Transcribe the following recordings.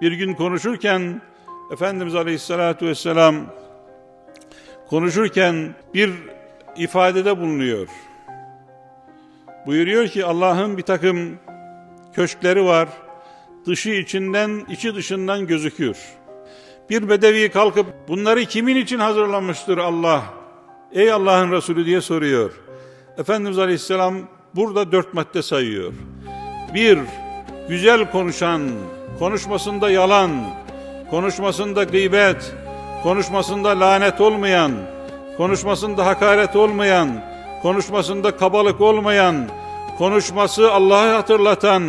bir gün konuşurken Efendimiz Aleyhisselatü Vesselam konuşurken bir ifadede bulunuyor. Buyuruyor ki Allah'ın bir takım köşkleri var. Dışı içinden, içi dışından gözüküyor. Bir bedevi kalkıp bunları kimin için hazırlamıştır Allah? Ey Allah'ın Resulü diye soruyor. Efendimiz Aleyhisselam burada dört madde sayıyor. Bir, güzel konuşan, konuşmasında yalan, konuşmasında gıybet, konuşmasında lanet olmayan, konuşmasında hakaret olmayan, konuşmasında kabalık olmayan, konuşması Allah'ı hatırlatan,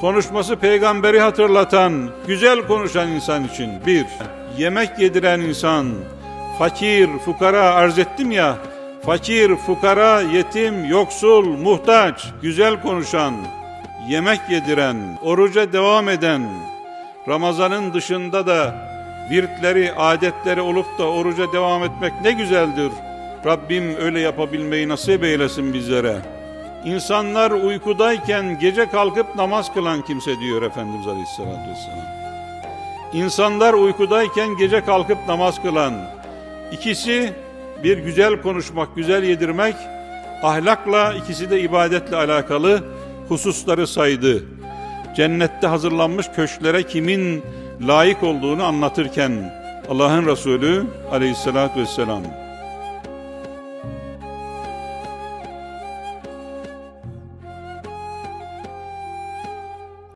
konuşması peygamberi hatırlatan, güzel konuşan insan için bir, yemek yediren insan, fakir, fukara arz ettim ya, fakir, fukara, yetim, yoksul, muhtaç, güzel konuşan, yemek yediren, oruca devam eden, Ramazanın dışında da virtleri, adetleri olup da oruca devam etmek ne güzeldir. Rabbim öyle yapabilmeyi nasip eylesin bizlere. İnsanlar uykudayken gece kalkıp namaz kılan kimse diyor Efendimiz Aleyhisselatü Vesselam. İnsanlar uykudayken gece kalkıp namaz kılan. İkisi bir güzel konuşmak, güzel yedirmek, ahlakla ikisi de ibadetle alakalı hususları saydı. Cennette hazırlanmış köşklere kimin layık olduğunu anlatırken Allah'ın Resulü aleyhissalatü vesselam